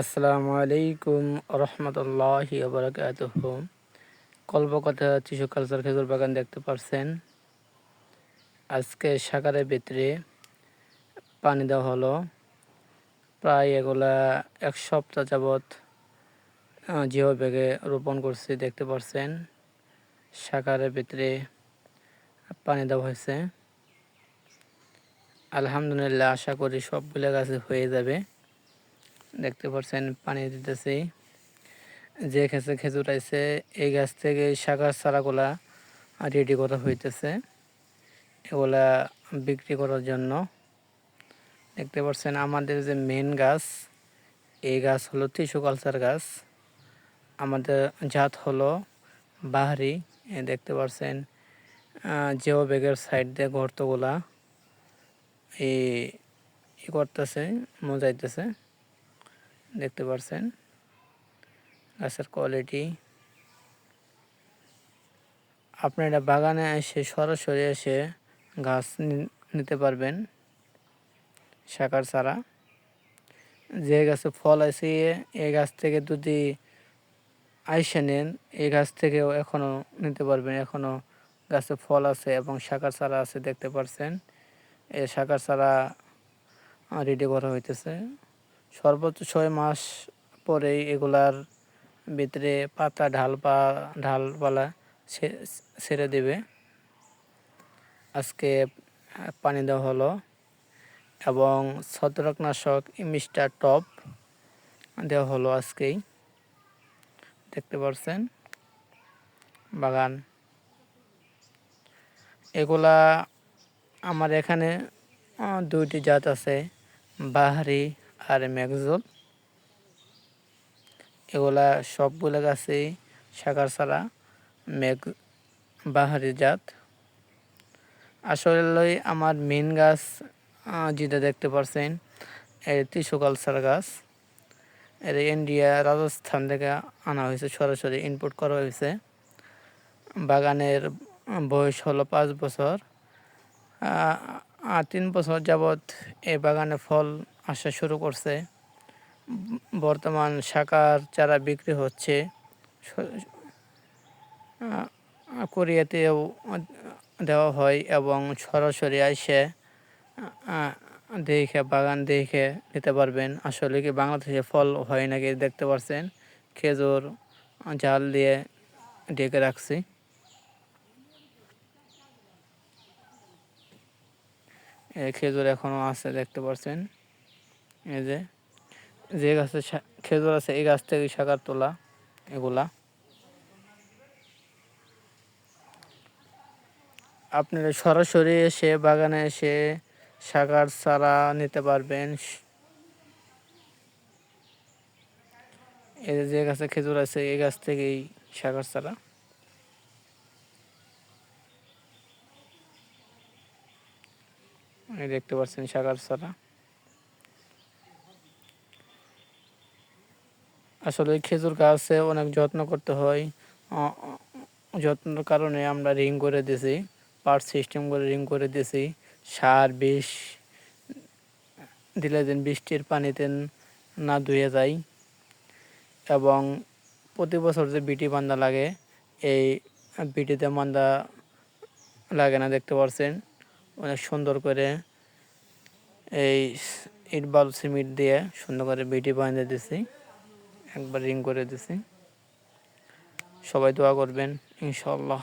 আসসালামু আলাইকুম রহমতুল্লাহি বরকাত কল্পকথা চিশু কালচার খেজুর বাগান দেখতে পারছেন। আজকে সাকারের ভিতরে পানি দেওয়া হলো। প্রায় এগুলা এক সপ্তাহ যাবৎ জিও ব্যাগে রোপণ করছি, দেখতে পারছেন। সাকারের ভিতরে পানি দেওয়া হয়েছে। আলহামদুলিল্লাহ, আশা করি সবগুলো গাছে হয়ে যাবে। দেখতে পাচ্ছেন পানি দিতেছি। যে খেসে খেজুর আইছে এই গাছ থেকে শাখার চারাগুলা রেডি করা হইতেছে। এগুলা বিক্রি করার জন্য। দেখতে পাচ্ছেন আমাদের যে মেন গাছ, এই গাছ হলো টিস্যু কালচার গাছ। আমাদের জাত হলো বাহারি। দেখতে পাচ্ছেন জেও ব্যাগের সাইড দিয়ে গর্তগুলা। এই করতেছে, মজাইতেছে। দেখতে পাচ্ছেন গাছের কোয়ালিটি আপনারা বাগানে এসে সরাসরি এসে গাছ নিতে পারবেন শাকার ছাড়া। যে গাছে ফল আছে এই গাছ থেকে যদি আইসে নেন এই গাছ থেকেও এখনও নিতে পারবেন। এখনও গাছে ফল আছে এবং শাকার চারা আছে, দেখতে পাচ্ছেন এই শাকার চারা রেডি করা হইতেছে। সর্বোচ্চ ছয় মাস পরেই এগুলার ভিতরে পাতা ঢাল পা ঢালপালা ছেড়ে দেবে। আজকে পানি দেওয়া হলো এবং ছত্রাকনাশক মিস্টার টপ দেওয়া হলো আজকেই। দেখতে পাচ্ছেন বাগান। এগুলা আমার এখানে দুইটি জাত আছে, বাহারি আর ম্যাগজল। এগুলা সবগুলো গাছেই শাখার ছাড়া মেঘ বাহারি জাত। আসলে আমার মেন গাছ যেটা দেখতে পাচ্ছেন এর টিসু কালচার গাছ। এর ইন্ডিয়া রাজস্থান থেকে আনা হয়েছে, সরাসরি ইনপুট করা হয়েছে। বাগানের বয়স হলো পাঁচ বছর। তিন বছর যাবৎ এই বাগানে ফল আসা শুরু করছে। বর্তমান শাকার চারা বিক্রি হচ্ছে। কোরিয়াতেও দেওয়া হয় এবং সরাসরি আসে দেখে, বাগান দেখে নিতে পারবেন। আসলে কি বাংলাদেশে ফল হয় নাকি দেখতে পাচ্ছেন খেজুর, জাল দিয়ে ডেকে রাখছি। খেজুর এখনও আছে, দেখতে পাচ্ছেন এই যে যে গাছে খেজুর আছে, এই গাছ থেকে শাকার তোলা, এগুলা। আপনারা সরাসরি এসে বাগানে এসে শাকার চারা নিতে পারবেন। এই যে গাছে খেজুর আছে, এই গাছ থেকেই শাকার চারা। দেখতে পাচ্ছেন শাকার চারা। আসলে খেজুর গাছে অনেক যত্ন করতে হয়। যত্নের কারণে আমরা রিং করে দিয়েছি পার্ট সিস্টেম করে রিং করে দিয়েছি সার, বিষ, দিলে দিন বৃষ্টির পানিতে না ধুয়ে যায়। এবং প্রতি বছর যে বিটি বান্ধা লাগে, এই বিটিতে মান্দা লাগে না, দেখতে পাচ্ছেন অনেক সুন্দর করে এই ইট বাল সিমেন্ট দিয়ে সুন্দর করে বিটি বাঁধে দিছি। একবার রিং করে দিছি। সবাই দোয়া করবেন ইনশাল্লাহ